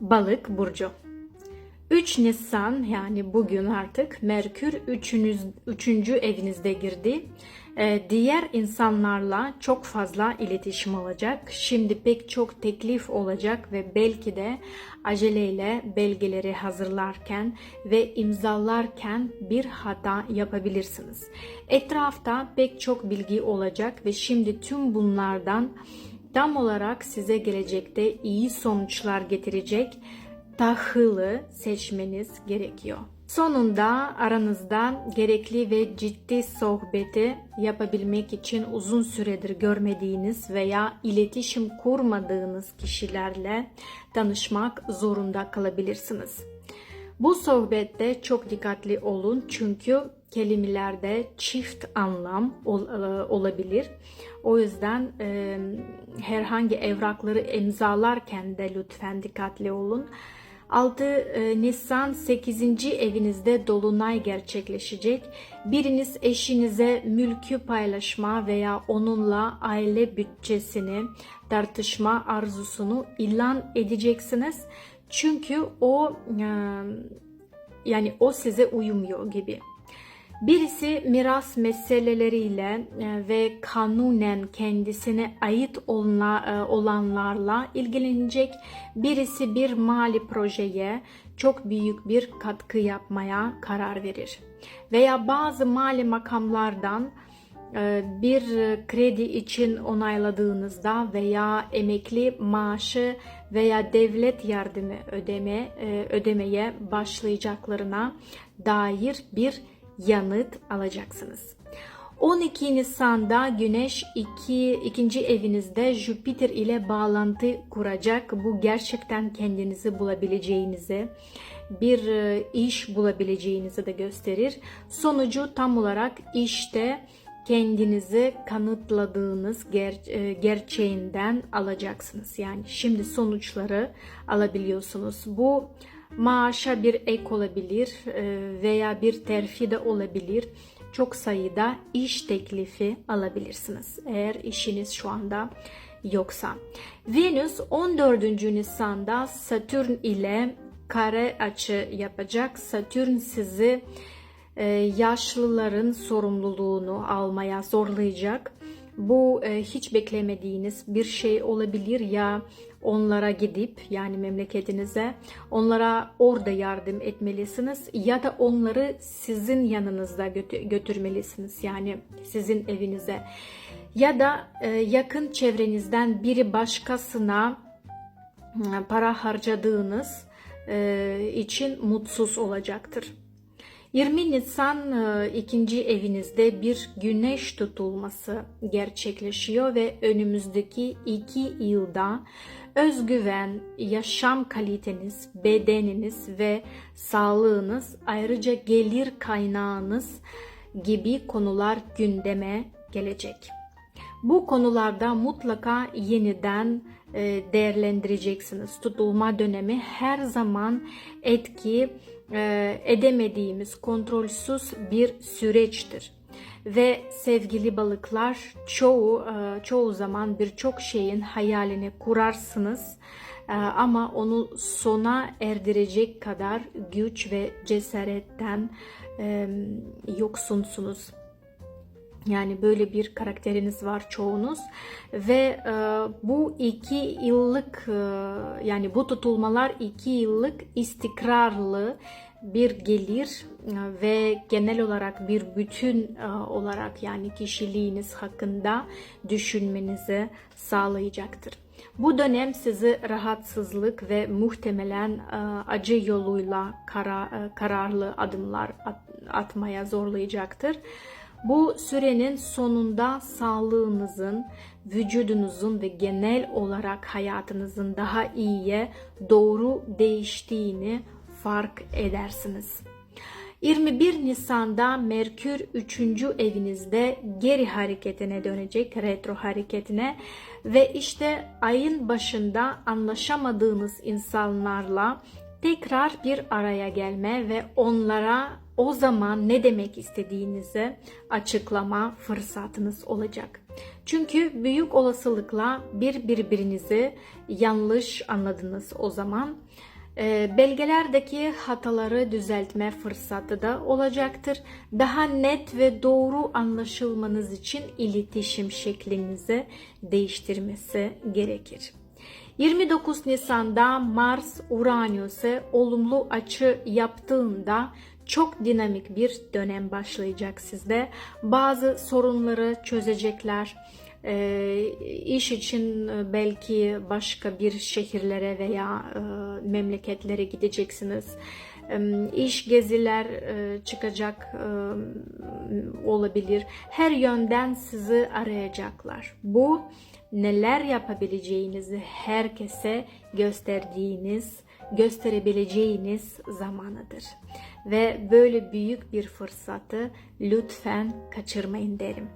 Balık burcu. 3 Nisan yani bugün artık Merkür 3. üçüncü evinizde girdi. Ee, diğer insanlarla çok fazla iletişim olacak. Şimdi pek çok teklif olacak ve belki de aceleyle belgeleri hazırlarken ve imzalarken bir hata yapabilirsiniz. Etrafta pek çok bilgi olacak ve şimdi tüm bunlardan tam olarak size gelecekte iyi sonuçlar getirecek tahılı seçmeniz gerekiyor. Sonunda aranızda gerekli ve ciddi sohbeti yapabilmek için uzun süredir görmediğiniz veya iletişim kurmadığınız kişilerle tanışmak zorunda kalabilirsiniz. Bu sohbette çok dikkatli olun çünkü kelimelerde çift anlam ol, e, olabilir. O yüzden e, herhangi evrakları imzalarken de lütfen dikkatli olun. 6 e, Nisan 8. evinizde dolunay gerçekleşecek. Biriniz eşinize mülkü paylaşma veya onunla aile bütçesini tartışma arzusunu ilan edeceksiniz. Çünkü o e, yani o size uyumuyor gibi. Birisi miras meseleleriyle e, ve kanunen kendisine ait e, olanlarla ilgilenecek. Birisi bir mali projeye çok büyük bir katkı yapmaya karar verir. Veya bazı mali makamlardan e, bir kredi için onayladığınızda veya emekli maaşı veya devlet yardımı ödeme ödemeye başlayacaklarına dair bir yanıt alacaksınız. 12 Nisan'da Güneş 2. ikinci evinizde Jüpiter ile bağlantı kuracak. Bu gerçekten kendinizi bulabileceğinizi, bir e, iş bulabileceğinizi de gösterir. Sonucu tam olarak işte kendinizi kanıtladığınız ger- e, gerçeğinden alacaksınız. Yani şimdi sonuçları alabiliyorsunuz. Bu maaşa bir ek olabilir e, veya bir terfi de olabilir. Çok sayıda iş teklifi alabilirsiniz eğer işiniz şu anda yoksa. Venüs 14. Nisan'da Satürn ile kare açı yapacak. Satürn sizi e, yaşlıların sorumluluğunu almaya zorlayacak. Bu e, hiç beklemediğiniz bir şey olabilir ya onlara gidip yani memleketinize onlara orada yardım etmelisiniz ya da onları sizin yanınızda götürmelisiniz yani sizin evinize ya da e, yakın çevrenizden biri başkasına para harcadığınız e, için mutsuz olacaktır. 20 Nisan ikinci evinizde bir güneş tutulması gerçekleşiyor ve önümüzdeki iki yılda özgüven, yaşam kaliteniz, bedeniniz ve sağlığınız ayrıca gelir kaynağınız gibi konular gündeme gelecek. Bu konularda mutlaka yeniden e, değerlendireceksiniz. Tutulma dönemi her zaman etki e, edemediğimiz kontrolsüz bir süreçtir. Ve sevgili balıklar çoğu e, çoğu zaman birçok şeyin hayalini kurarsınız e, ama onu sona erdirecek kadar güç ve cesaretten e, yoksunsunuz. Yani böyle bir karakteriniz var çoğunuz ve e, bu iki yıllık e, yani bu tutulmalar iki yıllık istikrarlı bir gelir e, ve genel olarak bir bütün e, olarak yani kişiliğiniz hakkında düşünmenizi sağlayacaktır. Bu dönem sizi rahatsızlık ve muhtemelen e, acı yoluyla kararlı adımlar atmaya zorlayacaktır. Bu sürenin sonunda sağlığınızın, vücudunuzun ve genel olarak hayatınızın daha iyiye doğru değiştiğini fark edersiniz. 21 Nisan'da Merkür 3. evinizde geri hareketine dönecek, retro hareketine ve işte ayın başında anlaşamadığınız insanlarla tekrar bir araya gelme ve onlara o zaman ne demek istediğinizi açıklama fırsatınız olacak. Çünkü büyük olasılıkla bir birbirinizi yanlış anladınız o zaman. E, belgelerdeki hataları düzeltme fırsatı da olacaktır. Daha net ve doğru anlaşılmanız için iletişim şeklinizi değiştirmesi gerekir. 29 Nisan'da Mars Uranüs'e olumlu açı yaptığında çok dinamik bir dönem başlayacak sizde. Bazı sorunları çözecekler. Ee, iş için e, belki başka bir şehirlere veya e, memleketlere gideceksiniz. E, iş geziler e, çıkacak e, olabilir. Her yönden sizi arayacaklar. Bu neler yapabileceğinizi herkese gösterdiğiniz, gösterebileceğiniz zamanıdır. Ve böyle büyük bir fırsatı lütfen kaçırmayın derim.